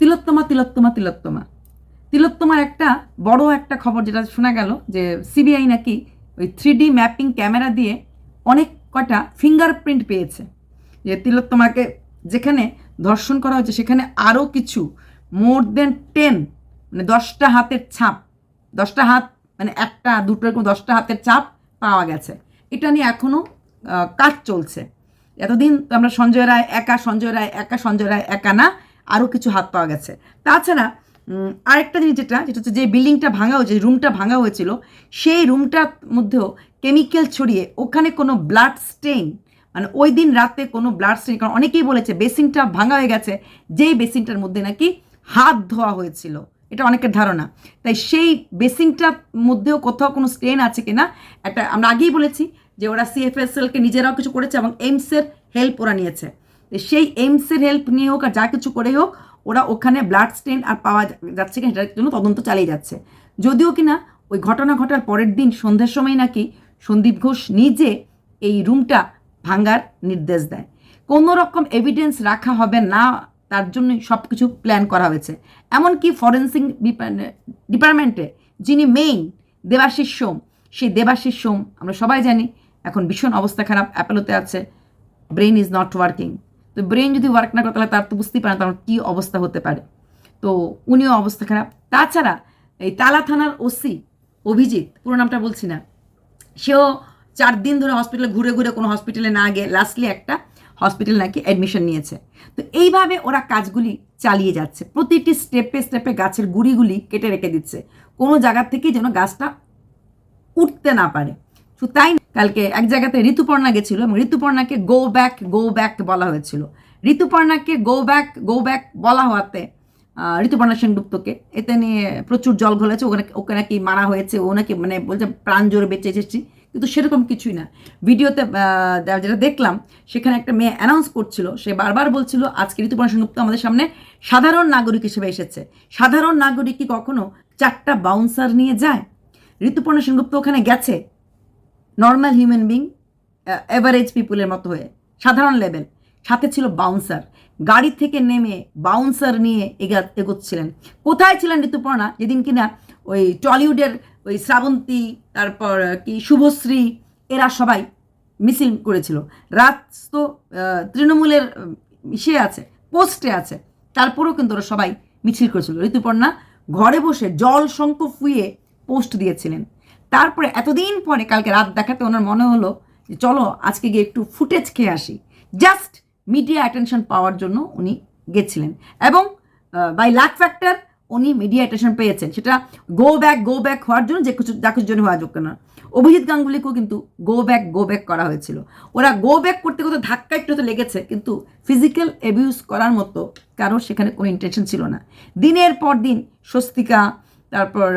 তিলোত্তমা তিলোত্তমা তিলোত্তমা। তিলোত্তমার একটা বড় একটা খবর যেটা শোনা গেল যে সিবিআই নাকি ওই থ্রি ম্যাপিং ক্যামেরা দিয়ে অনেক কটা ফিঙ্গারপ্রিন্ট পেয়েছে। যে তিলোত্তমাকে যেখানে ধর্ষণ করা হয়েছে, সেখানে আরও কিছু, মোর দেন টেন মানে দশটা হাতের ছাপ, দশটা হাত মানে একটা, দুটো এরকম দশটা হাতের ছাপ পাওয়া গেছে। এটা নিয়ে এখনও কাজ চলছে। এতদিন তো আমরা সঞ্জয় রায় একা, সঞ্জয় রায় একা, সঞ্জয় রায় একা না আরও কিছু হাত পাওয়া গেছে। তাছাড়া আরেকটা জিনিস যেটা যেটা হচ্ছে যে বিল্ডিংটা ভাঙা হয়েছে রুমটা ভাঙা হয়েছিল, সেই রুমটার মধ্যেও কেমিক্যাল ছড়িয়ে ওখানে কোনো ব্লাড স্টেইন মানে ওই দিন রাতে কোনো ব্লাড স্টেইন, কারণ অনেকেই বলেছে বেসিনটা ভাঙা হয়ে গেছে, যেই বেসিনটার মধ্যে নাকি হাত ধোয়া হয়েছিল। এটা অনেকের ধারণা। তাই সেই বেসিনটার মধ্যেও কোথাও কোনো স্টেন আছে কিনা, একটা আমরা আগেই বলেছি যে ওরা সিএফএসএলকে নিজেরাও কিছু করেছে এবং এইমসের হেল্প ওরা নিয়েছে। সেই এইমসের হেল্প নিয়ে হোক আর যা কিছু করে হোক, ওরা ওখানে ব্লাড স্টেন আর পাওয়া যাচ্ছে কিনা এটার জন্য তদন্ত চালিয়ে যাচ্ছে। যদিও কিনা ওই ঘটনা ঘটার পরের দিন সন্ধ্যের সময় নাকি সন্দীপ ঘোষ নিজে এই রুমটা ভাঙার নির্দেশ দেয়। কোনো রকম এভিডেন্স রাখা হবে না, তার জন্যই সব কিছু প্ল্যান করা হয়েছে। এমনকি ফরেন্সিক ডিপার্টমেন্টে যিনি মেইন দেবাশিস সোম, সেই দেবাশিস সোম, আমরা সবাই জানি, এখন ভীষণ অবস্থা খারাপ অ্যাপেলোতে আছে ব্রেন ইজ নট ওয়ার্কিং তো ব্রেন যদি ওয়ার্ক না করে, তাহলে তার তো বুঝতেই পারেন তার কী অবস্থা হতে পারে। তো উনিও অবস্থা খারাপ। তাছাড়া এই তালা থানার ওসি অভিজিৎ, পুরো নামটা বলছি না, সেও চার দিন ধরে হসপিটালে ঘুরে ঘুরে কোনো হসপিটালে না গিয়ে লাস্টলি একটা হসপিটাল নাকি অ্যাডমিশন নিয়েছে। তো এইভাবে ওরা কাজগুলি চালিয়ে যাচ্ছে। প্রতিটি স্টেপে স্টেপে গাছের গুড়িগুলি কেটে রেখে দিচ্ছে। কোনো জায়গার থেকেই যেন গাছটা উঠতে না পারে। শুধু তাই কালকে এক জায়গাতে ঋতুপর্ণা গেছিল এবং ঋতুপর্ণাকে গো ব্যাক গো ব্যাক বলা হয়েছিল। ঋতুপর্ণাকে গো ব্যাক গো ব্যাক বলা হওয়াতে ঋতুপর্ণা সেনগুপ্তকে এতে নিয়ে প্রচুর জল ঘলেছে। ওখানে, ওকে নাকি মারা হয়েছে, ও নাকি মানে বলছে প্রাণ জোরে বেঁচে এসেছি, কিন্তু সেরকম কিছুই না। ভিডিওতে যেটা দেখলাম, সেখানে একটা মেয়ে অ্যানাউন্স করছিল, সে বারবার বলছিল, আজকে ঋতুপর্ণা সেনগুপ্ত আমাদের সামনে সাধারণ নাগরিক হিসেবে এসেছে। সাধারণ নাগরিক কি কখনো চারটা বাউন্সার নিয়ে যায়? ঋতুপর্ণা সেনগুপ্ত ওখানে গেছে। নর্মাল হিউম্যান বিং এভারেজ পিপুলের মতো হয়ে, সাধারণ লেভেল সাথে ছিল বাউন্সার গাড়ি থেকে নেমে বাউন্সার নিয়ে এগা, এগোচ্ছিলেন। কোথায় ছিলেন ঋতুপর্ণা? যেদিন কিনা ওই টলিউডের ওই শ্রাবন্তী, তারপর কি শুভশ্রী, এরা সবাই মিছিল করেছিল। রাত তো তৃণমূলের ইসে আছে, পোস্টে আছে। তারপরেও কিন্তু ওরা সবাই মিছিল করেছিল। ঋতুপর্ণা ঘরে বসে জল শঙ্খ ফুয়ে পোস্ট দিয়েছিলেন। তারপরে এতদিন পরে কালকে রাত দেখাতে ওনার মনে হলো যে চলো আজকে গিয়ে একটু ফুটেজ খেয়ে আসি। জাস্ট মিডিয়া অ্যাটেনশন পাওয়ার জন্য উনি গেছিলেন। এবং বাই লাক ফ্যাক্টর উনি মিডিয়া অ্যাটেনশন পেয়েছেন। সেটা গো ব্যাক গো ব্যাক হওয়ার জন্য যে কিছু যা কিছুর জন্য হওয়া যোগ্য না। অভিজিৎ গাঙ্গুলিকেও কিন্তু গো ব্যাক গো ব্যাক করা হয়েছিল। ওরা গো ব্যাক করতে করতে ধাক্কা একটু তো লেগেছে, কিন্তু ফিজিক্যাল অ্যাবিউজ করার মতো কারোর সেখানে কোনো ইন্টেনশন ছিল না। দিনের পর দিন স্বস্তিকা তারপর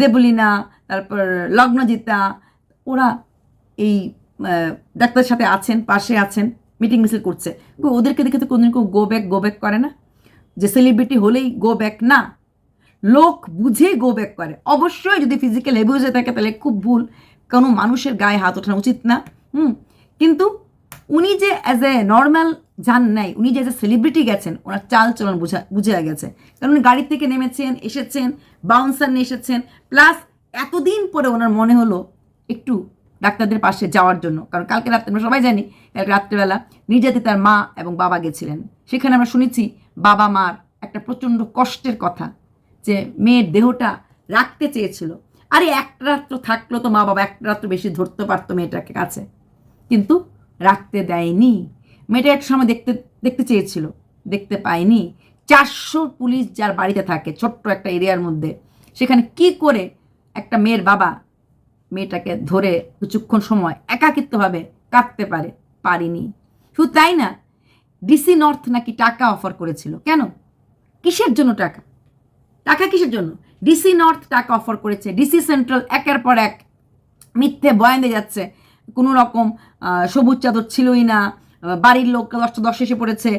দেবলীনা, তারপর লগ্নজিতা ওরা এই ডাক্তারের সাথে আছেন, পাশে আছেন মিটিং মিছিল করছে। ওদেরকে দেখে তো কোনদিন কেউ গো ব্যাক গো ব্যাক করে না? যে সেলিব্রিটি হলেই গো ব্যাক না। লোক বুঝে গো ব্যাক করে। অবশ্যই যদি ফিজিক্যাল অ্যাবিউজ হয়ে থাকে তাহলে খুব ভুল। কোনো মানুষের গায়ে হাত ওঠানো উচিত না। হুম? কিন্তু উনি যে অ্যাজ এ নর্মাল যান নাই। উনি যে সেলিব্রিটি গেছেন, ওনার চাল চলন বুঝা বুঝে গেছে। কারণ উনি গাড়ি থেকে নেমেছেন, এসেছেন বাউন্সার নিয়ে এসেছেন প্লাস এতদিন পরে ওনার মনে হলো একটু ডাক্তারদের পাশে যাওয়ার জন্য। কারণ কালকে রাত্রে, আমরা সবাই জানি, কালকে রাত্রেবেলা নির্যাতিতার মা এবং বাবা গেছিলেন। সেখানে আমরা শুনেছি বাবা মার একটা প্রচণ্ড কষ্টের কথা, যে মেয়ের দেহটা রাখতে চেয়েছিল। আরে একটা রাত্র থাকল তো মা বাবা একটা রাত্র বেশি ধরতে পারতো মেয়েটাকে কাছে। কিন্তু রাখতে দেয়নি। মেয়েটা একটা সময় দেখতে দেখতে চেয়েছিল, দেখতে পায়নি। চারশো পুলিশ যার বাড়িতে থাকে, ছোট্ট একটা এরিয়ার মধ্যে, সেখানে কি করে একটা মেয়ের বাবা মেয়েটাকে ধরে কিছুক্ষণ সময় একাকিত্বভাবে কাঁদতে পারে, পারিনি। শুধু তাই না, ডিসি নর্থ নাকি টাকা অফার করেছিল। কেন? কিসের জন্য টাকা? টাকা কিসের জন্য? ডিসি নর্থ টাকা অফার করেছে, ডিসি সেন্ট্রাল একের পর এক মিথ্যে বয়ান যাচ্ছে, কোনো রকম সবুজ চাদর ছিলই না বাড়ির লোক দশটা দশ এসে পড়েছে।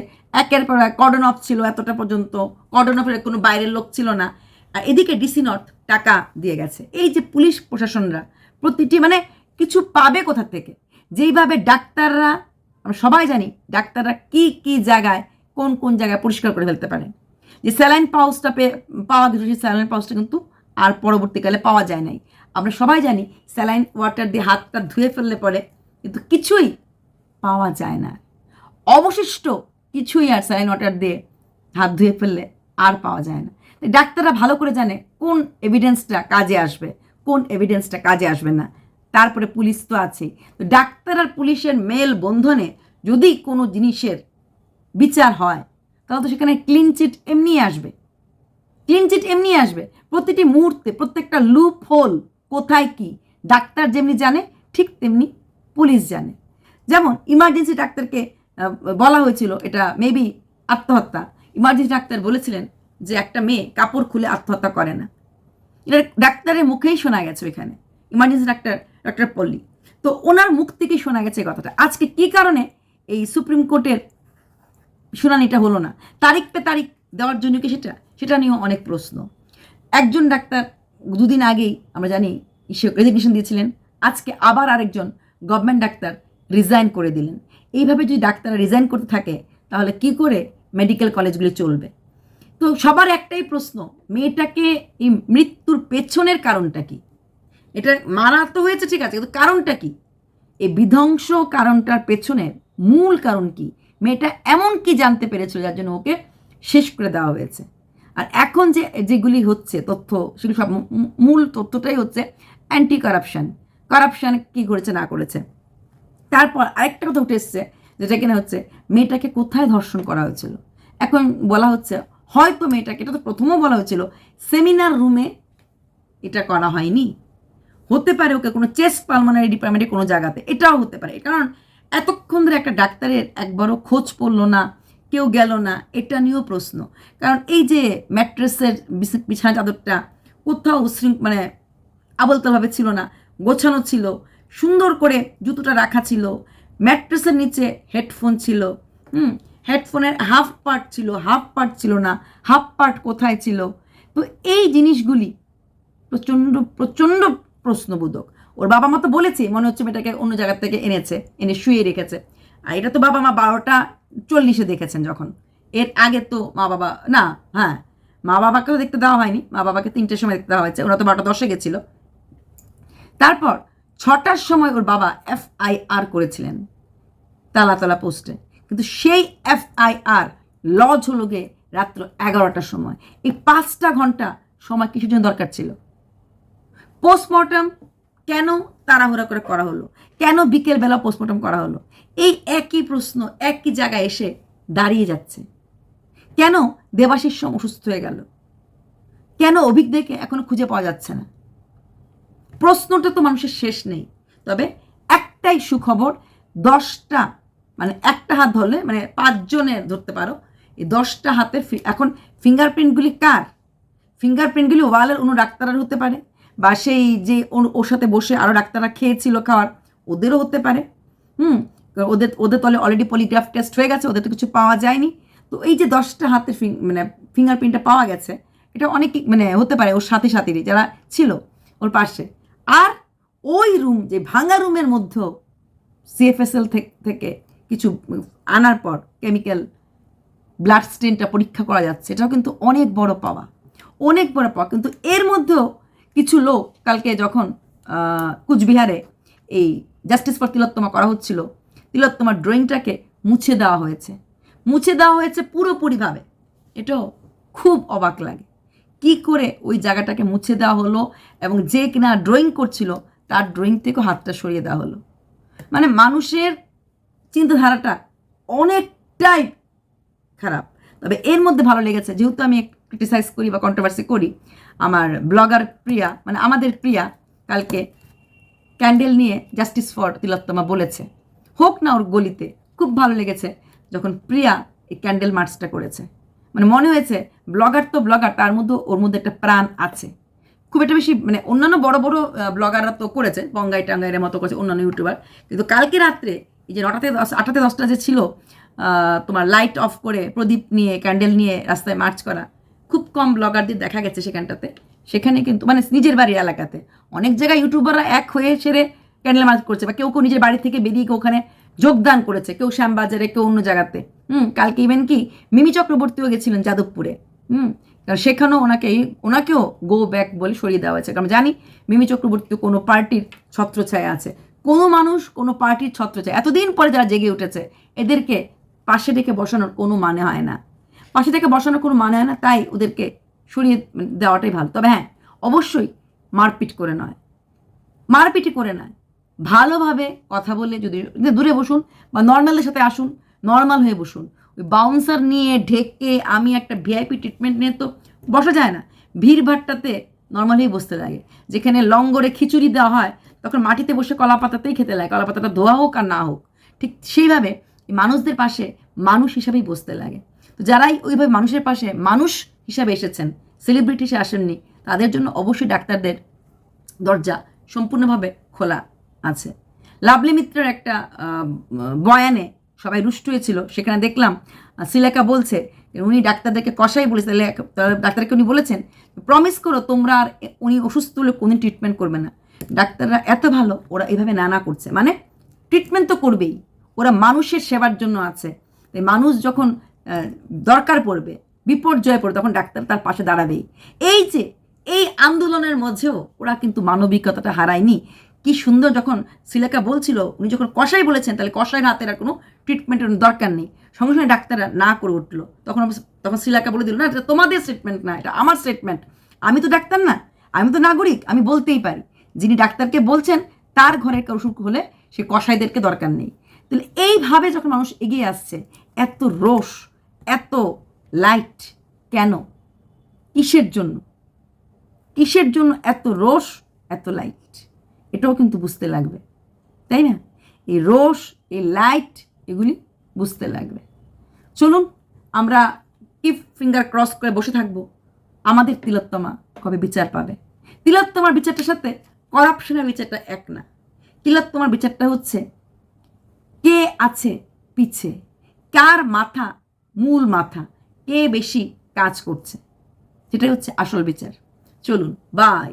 একের পর এক কর্ডন অফ ছিল এতটা পর্যন্ত। কর্ডন অফের কোনো বাইরের লোক ছিল না। এদিকে ডিসি নর্থ টাকা দিয়ে গেছে। এই যে পুলিশ প্রশাসনরা প্রতিটি মানে কিছু পাবে কোথা থেকে? যেইভাবে ডাক্তাররা, আমরা সবাই জানি ডাক্তাররা কি কি জায়গায়, কোন কোন জায়গায় পরিষ্কার করে ফেলতে পারে। যে স্যালাইন পাউসটা পেয়ে, পাওয়া গেছে, সেই স্যালাইন পাউসটা কিন্তু আর পরবর্তীকালে পাওয়া যায় নাই। আমরা সবাই জানি স্যালাইন ওয়াটার দিয়ে হাতটা ধুয়ে ফেললে পরে কিন্তু কিছুই পাওয়া যায় না। অবশিষ্ট কিছুই আর স্যালাইন ওয়াটার দিয়ে হাত ধুয়ে ফেললে আর পাওয়া যায় না। ডাক্তাররা ভালো করে জানে কোন এভিডেন্সটা কাজে আসবে, কোন এভিডেন্সটা কাজে আসবে না। তারপরে পুলিশ তো আছেই। তো ডাক্তার আর পুলিশের মেল বন্ধনে যদি কোনো জিনিসের বিচার হয়, তাহলে তো সেখানে ক্লিন চিট এমনি আসবে। ক্লিন চিট এমনি আসবে। প্রতিটি মুহূর্তে, প্রত্যেকটা লুপ হোল কোথায় কি, ডাক্তার যেমনি জানে, ঠিক তেমনি পুলিশ জানে। যেমন ইমার্জেন্সি ডাক্তারকে বলা হয়েছিল, এটা মেবি আত্মহত্যা। ইমার্জেন্সি ডাক্তার বলেছিলেন যে একটা মেয়ে কাপড় খুলে আত্মহত্যা করে না। এটা ডাক্তারের মুখেই শোনা গেছে ওইখানে ইমার্জেন্সি ডাক্তার ডক্টর পল্লী। তো ওনার মুখ থেকেই শোনা গেছে কথাটা। আজকে কী কারণে এই সুপ্রিম কোর্টের শুনানিটা হলো না? তারিখ পে তারিখ দেওয়ার জন্য কি সেটা? সেটা নিয়েও অনেক প্রশ্ন। একজন ডাক্তার দুদিন আগেই, আমরা জানি রেজিগনেশন দিয়েছিলেন। আজকে আবার আরেকজন গভর্নমেন্ট ডাক্তার রিজাইন করে দিলেন। এইভাবে যদি ডাক্তার রিজাইন করতে থাকে, তাহলে কি করে মেডিকেল কলেজগুলি চলবে? তো সবার একটাই প্রশ্ন, মেয়েটাকে এই মৃত্যুর পেছনের কারণটা কি? এটা মারা তো হয়েছে, ঠিক আছে, কিন্তু কারণটা কি? এই বিধ্বংস কারণটার পেছনের মূল কারণ কি? মেয়েটা এমন কি জানতে পেরেছিল যার জন্য ওকে শেষ করে দেওয়া হয়েছে? আর এখন যে, যেগুলি হচ্ছে তথ্য, সেগুলি সব মূল তথ্যটাই হচ্ছে অ্যান্টি কারাপশান কারাপশান কী করেছে, না করেছে। তারপর আরেকটা কথা উঠে এসছে, যেটা কিনা হচ্ছে মেয়েটাকে কোথায় ধর্ষণ করা হয়েছিল? এখন বলা হচ্ছে, হয়তো মেয়েটাকে, এটা তো প্রথমও বলা হয়েছিল, সেমিনার রুমে এটা করা হয়নি। হতে পারে ওকে কোনো চেস্ট, পালমোনারি ডিপার্টমেন্টে কোনো জায়গাতে, এটাও হতে পারে। কারণ এতক্ষণ ধরে একটা ডাক্তারের একবারও খোঁজ পড়ল না, কেউ গেল না, এটা নিয়েও প্রশ্ন। কারণ এই যে ম্যাট্রেসের বিছানা চাদরটা কোথাও মানে আবলতাভাবে ছিল না, গোছানো ছিল সুন্দর করে জুতোটা রাখা ছিল। ম্যাট্রেসের নিচে হেডফোন ছিল। হুম, হেডফোনের হাফ পার্ট ছিল, হাফ পার্ট ছিল না, হাফ পার্ট কোথায় ছিল? তো এই জিনিসগুলি প্রচণ্ড প্রচণ্ড প্রশ্নবোধক। ওর বাবা মা তো বলেছে, মনে হচ্ছে মেয়েটাকে অন্য জায়গা থেকে এনেছে, এনে শুয়ে রেখেছে। আর এটা তো বাবা মা বারোটা চল্লিশে দেখেছেন যখন। এর আগে তো মা বাবা, না হ্যাঁ মা বাবাকেও দেখতে দেওয়া হয়নি। মা বাবাকে তিনটের সময় দেখতে দেওয়া হয়েছে। ওরা তো বারোটা দশে গেছিল। তারপর ছটার সময় ওর বাবা এফআইআর করেছিলেন, তালাতলা পোস্টে। কিন্তু সেই এফআইআর লজ হলো গিয়ে রাত্র এগারোটার সময়। এই পাঁচটা ঘণ্টা সময় কিছুর জন্য দরকার ছিল? পোস্টমর্টম কেন তাড়াহুড়া করে করা হলো? কেন বিকেলবেলা পোস্টমর্টম করা হলো? এই একই প্রশ্ন একই জায়গায় এসে দাঁড়িয়ে যাচ্ছে। কেন দেবাশিস অসুস্থ হয়ে গেল? কেন অভিজ্ঞকে এখনও খুঁজে পাওয়া যাচ্ছে না? প্রশ্নটা তো মানুষের শেষ নেই। তবে একটাই সুখবর, দশটা মানে একটা হাত ধরলে মানে পাঁচজনের ধরতে পারো, এই দশটা হাতের এখন ফিঙ্গারপ্রিন্টগুলি কার? ফিঙ্গারপ্রিন্টগুলি ওয়ালের অন্য ডাক্তারের হতে পারে, বা সেই যে ওর- সাথে বসে আরও ডাক্তাররা খেয়েছিল খাওয়ার, ওদেরও হতে পারে। হুম, ওদের ওদের তলে অলরেডি পলিগ্রাফ টেস্ট হয়ে গেছে, ওদের তো কিছু পাওয়া যায়নি। তো এই যে দশটা হাতের ফিং- মানে ফিঙ্গারপ্রিন্টটা পাওয়া গেছে, এটা অনেক মানে হতে পারে ওর সাথে সাথেরই, যারা ছিল ওর পাশে। আর ওই রুম যে ভাঙা রুমের মধ্যেও সিএফএসএল থেকে কিছু আনার পর কেমিক্যাল ব্লাড স্টেনটা পরীক্ষা করা যাচ্ছে। এটাও কিন্তু অনেক বড় পাওয়া। অনেক বড় পাওয়া। কিন্তু এর মধ্যেও কিছু লোক কালকে যখন কুচবিহারে এই জাস্টিস ফর তিলোত্তমা করা হচ্ছিল, তিলোত্তমার ড্রয়িংটাকে মুছে দেওয়া হয়েছে। মুছে দেওয়া হয়েছে পুরোপুরিভাবে। এটাও খুব অবাক লাগে। কি করে ওই জায়গাটাকে মুছে দেওয়া হলো এবং যে কিনা ড্রয়িং করছিল, তার ড্রয়িং থেকেও হাতটা সরিয়ে দেওয়া হলো। মানে মানুষের চিন্তাধারাটা অনেকটাই খারাপ। তবে এর মধ্যে ভালো লেগেছে, যেহেতু আমি ক্রিটিসাইজ করি বা কন্ট্রোভার্সি করি, আমার ব্লগার প্রিয়া মানে আমাদের প্রিয়া কালকে ক্যান্ডেল নিয়ে জাস্টিস ফর তিলোত্তমা বলেছে। হোক না ওর গলিতে, খুব ভালো লেগেছে যখন প্রিয়া এই ক্যান্ডেল মার্চটা করেছে। মানে মনে হয়েছে ব্লগার তো ব্লগার, তার মধ্যে ওর মধ্যে একটা প্রাণ আছে। খুব একটা বেশি মানে অন্যান্য বড় বড় ব্লগাররা তো করেছে, বঙ্গাই টাঙ্গাইয়ের মতো করেছে, অন্যান্য ইউটিউবার। কিন্তু কালকে রাত্রে, এই যে নটাতে দশ, আটটাতে দশটা যে ছিল তোমার লাইট অফ করে প্রদীপ নিয়ে ক্যান্ডেল নিয়ে রাস্তায় মার্চ করা, খুব কম ব্লগারদের দেখা গেছে সেখানটাতে। সেখানে কিন্তু মানে নিজের বাড়ির এলাকাতে। অনেক জায়গায় ইউটিউবাররা এক হয়ে সেরে ক্যান্ডেল মার্চ করছে, বা কেউ কেউ নিজের বাড়ি থেকে বেরিয়ে ওখানে যোগদান করেছে, কেউ শ্যামবাজারে, কেউ অন্য জায়গাতে। হুম, কালকে ইভেন কি, মিমি চক্রবর্তীও গেছিলেন যাদবপুরে। হুম কারণ সেখানেও ওনাকে ওনাকেও গো ব্যাক বলে সরিয়ে দেওয়া হয়েছে। কারণ জানি, মিমি চক্রবর্তী কোনো পার্টির ছত্রছায়া আছে। কোনো মানুষ কোনো পার্টির ছত্রছায়া, এতদিন পরে যারা জেগে উঠেছে, এদেরকে পাশে ডেকে বসানোর কোনো মানে হয় না। পাশে থেকে বসানোর কোনো মানে হয় না, তাই ওদেরকে সরিয়ে দেওয়াটাই ভালো। তবে হ্যাঁ অবশ্যই মারপিট করে নয়। মারপিটি করে নয়। ভালোভাবে কথা বলে যদি দূরে বসুন বা নর্মালের সাথে আসুন নর্মাল হয়ে বসুন। ওই বাউন্সার নিয়ে ঢেকে আমি একটা ভিআইপি ট্রিটমেন্ট নিয়ে তো বসা যায় না। ভিড়ভাট্টাতে নর্মালই বসতে লাগে। যেখানে লঙ্গরে খিচুড়ি দেওয়া হয়, তখন মাটিতে বসে কলা পাতাতেই খেতে লাগে। কলা পাতাটা ধোয়া হোক আর না হোক। ঠিক সেইভাবে মানুষদের পাশে মানুষ হিসাবেই বসতে লাগে। তো যারাই ওইভাবে মানুষের পাশে মানুষ হিসাবে এসেছেন সেলিব্রিটি হিসেবে আসেননি, তাদের জন্য অবশ্যই ডাক্তারদের দরজা সম্পূর্ণভাবে খোলা। আছে। লাভলি মিত্রের একটা বয়ানে সবাই রুষ্ট হয়েছিল, সেখানে দেখলাম সিলেকা বলছে, উনি ডাক্তারদেরকে কষাই বলেছে, তাহলে ডাক্তারকে উনি বলেছেন প্রমিস করো, তোমরা আর উনি অসুস্থ হলে কোনো ট্রিটমেন্ট করবে না। ডাক্তাররা এত ভালো, ওরা এইভাবে নানা করছে। মানে ট্রিটমেন্ট তো করবেই, ওরা মানুষের সেবার জন্য আছে। তাই মানুষ যখন দরকার পড়বে, বিপর্যয়ে পড়বে, তখন ডাক্তার তার পাশে দাঁড়াবেই। এই যে, এই আন্দোলনের মধ্যেও ওরা কিন্তু মানবিকতাটা হারায়নি কি সুন্দর যখন সিলেকা বলছিল, উনি যখন কষাই বলেছেন, তাহলে কষাইয়ের হাতের আর কোনো ট্রিটমেন্টের দরকার নেই। সঙ্গে সঙ্গে ডাক্তাররা না করে উঠল। তখন তখন সিলাকা বলে দিল, না, এটা তোমাদের স্টেটমেন্ট না, এটা আমার স্টেটমেন্ট আমি তো ডাক্তার না, আমি তো নাগরিক, আমি বলতেই পারি। যিনি ডাক্তারকে বলছেন, তার ঘরের অসুখ হলে সে কষাইদেরকে দরকার নেই। তাহলে এইভাবে যখন মানুষ এগিয়ে আসছে, এত রোষ, এত লাইট কেন? কিসের জন্য? কিসের জন্য এত রোষ, এত লাইট এটাও কিন্তু বুঝতে লাগবে, তাই না? এই রোষ এই লাইট, এগুলি বুঝতে লাগবে। চলুন, আমরা কি ফিঙ্গার ক্রস করে বসে থাকব। আমাদের তিলোত্তমা কবে বিচার পাবে? তিলোত্তমার বিচারটার সাথে করাপশনের বিচারটা এক না। তিলোত্তমার বিচারটা হচ্ছে, কে আছে পিছে? কার মাথা মূল মাথা? কে বেশি কাজ করছে? সেটাই হচ্ছে আসল বিচার। চলুন বাই